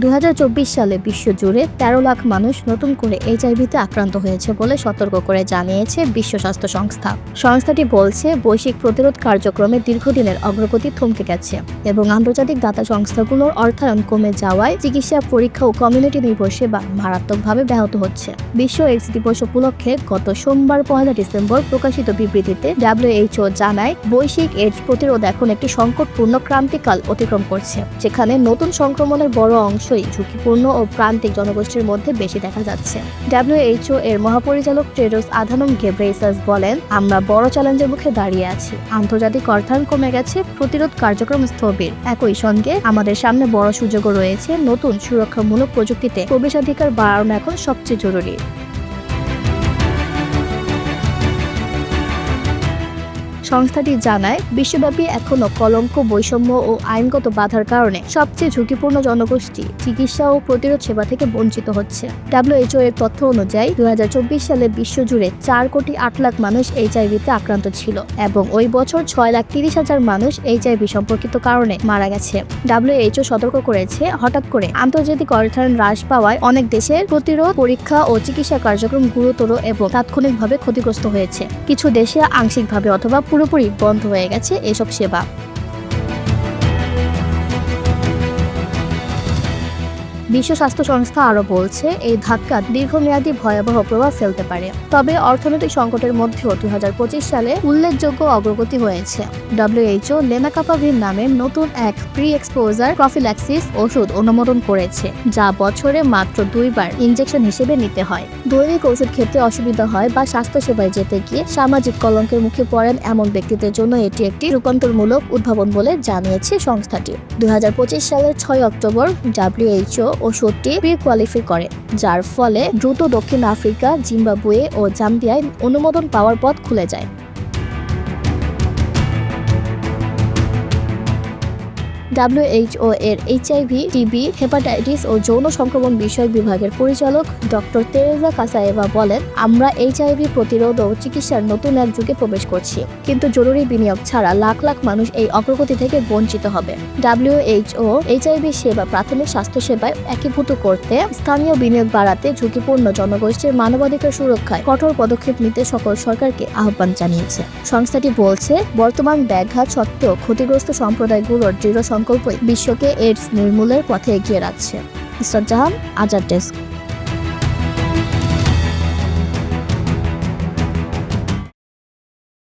দুই হাজার চব্বিশ সালে বিশ্বজুড়ে তেরো লাখ মানুষ নতুন করে এইচআইভিতে আক্রান্ত হয়েছে বলে সতর্ক করে জানিয়েছে বিশ্ব স্বাস্থ্য সংস্থা। সংস্থাটি বলছে, বৈশ্বিক প্রতিরোধ কার্যক্রমে দীর্ঘদিনের অগ্রগতি থমকে গেছে এবং আন্তর্জাতিক দাতা সংস্থাগুলোর অর্থায়ন কমে যাওয়ায় চিকিৎসা, পরীক্ষা ও কমিউনিটি নির্ভর সেবা মারাত্মকভাবে ব্যাহত হচ্ছে। বিশ্ব এইডস দিবস উপলক্ষে গত সোমবার, পয়লা ডিসেম্বর প্রকাশিত বিবৃতিতে ডাব্লিউএইচও জানায়, বৈশ্বিক এইডস প্রতিরোধ এখন একটি সংকটপূর্ণ ক্রান্তিকাল অতিক্রম করছে, যেখানে নতুন সংক্রমণের বড় অংশই ঝুঁকিপূর্ণ ও প্রান্তিক জনগোষ্ঠীর মধ্যে বেশি দেখা যাচ্ছে। ডাব্লিউএইচও এর মহাপরিচালক টেরোস আধানম গেব্রেসাস বলেন, আমরা বড় চ্যালেঞ্জের মুখে দাঁড়িয়ে আছি। আন্তর্জাতিক অর্থায়ন কমে গেছে, প্রতিরোধ কার্যক্রম স্থবির। একই সঙ্গে আমাদের সামনে বড় সুযোগও রয়েছে। নতুন সুরক্ষামূলক প্রযুক্তিতে প্রবেশাধিকার বাড়ানো এখন সবচেয়ে জরুরি। সংস্থাটি জানায়, বিশ্বব্যাপী এখনও কলঙ্ক, বৈষম্য ও আইনগত বাধার কারণে সবচেয়ে ঝুঁকিপূর্ণ জনগোষ্ঠী চিকিৎসা ও প্রতিরোধ সেবা থেকে বঞ্চিত হচ্ছে। ডাব্লিউএইচও এর তথ্য অনুযায়ী, দুই হাজার চব্বিশ সালে বিশ্বজুড়ে চার কোটি আট লাখ মানুষ এইচআইভিতে আক্রান্ত ছিল এবং ওই বছর ছয় লাখ তিরিশ হাজার মানুষ এইচআইভি সম্পর্কিত কারণে মারা গেছে। ডাব্লিউএইচও সতর্ক করেছে, হঠাৎ করে আন্তর্জাতিক অর্থায়ন হ্রাস পাওয়ায় অনেক দেশের প্রতিরোধ, পরীক্ষা ও চিকিৎসা কার্যক্রম গুরুতর এবং তাৎক্ষণিকভাবে ক্ষতিগ্রস্ত হয়েছে। কিছু দেশে আংশিকভাবে অথবা পুরোপুরি বন্ধ হয়ে গেছে এসব সেবা। বিশ্ব স্বাস্থ্য সংস্থা আরও বলছে, এই ধাক্কা দীর্ঘমেয়াদী ভয়াবহ প্রভাব ফেলতে পারে। তবে অর্থনৈতিক সংকটের মধ্যেও দুই হাজার পঁচিশ সালে উল্লেখযোগ্য অগ্রগতি হয়েছে। ডব্লিউএইচও লেনাকাপাভির নামে নতুন এক প্রি এক্সপোজার প্রফিল্যাক্সিস ওষুধ অনুমোদন করেছে, যা বছরে মাত্র দুইবার ইনজেকশন হিসেবে নিতে হয়। দৈনিক ওষুধ খেতে অসুবিধা হয় বা স্বাস্থ্যসেবায় যেতে গিয়ে সামাজিক কলঙ্কের মুখে পড়েন এমন ব্যক্তিদের জন্য এটি একটি রূপান্তরমূলক উদ্ভাবন বলে জানিয়েছে সংস্থাটি। দুই হাজার পঁচিশ সালের ছয় অক্টোবর ডাব্লিউএইচও ওষুধটি প্রি কোয়ালিফাই করে, যার ফলে দ্রুত দক্ষিণ আফ্রিকা, জিম্বাবুয়ে ও জাম্বিয়ায় অনুমোদন পাওয়ার পথ খুলে যায়। ডাব্লিউএইচও এর এইচআইভি টিবি হেপাটাইটিস ও যৌন সংক্রমণ বিষয়ক বিভাগের পরিচালক ডক্টর তেরেজা কাসায়েভা বলেন, আমরা এইচআইভি প্রতিরোধ ও চিকিৎসার নতুন এক যুগে প্রবেশ করছি। কিন্তু জরুরি বিনিয়োগ ছাড়া লাখ লাখ মানুষ এই অগ্রগতি থেকে বঞ্চিত হবে। ডাব্লিউএইচও এইচআইভি সেবা প্রাথমিক স্বাস্থ্য সেবায় একীভূত করতে স্থানীয় বিনিয়োগ বাড়াতে ঝুঁকিপূর্ণ জনগোষ্ঠীর মানবাধিকার সুরক্ষায় কঠোর পদক্ষেপ নিতে সকল সরকারকে আহ্বান জানিয়েছে। সংস্থাটি বলছে, বর্তমান ব্যাঘাত সত্ত্বেও ক্ষতিগ্রস্ত সম্প্রদায়গুলোর দৃঢ় সংকল্পই বিশ্বকে এইডস নির্মূলের পথে এগিয়ে রাখছে। ইসরাত জাহান আজাদ ডেস্ক।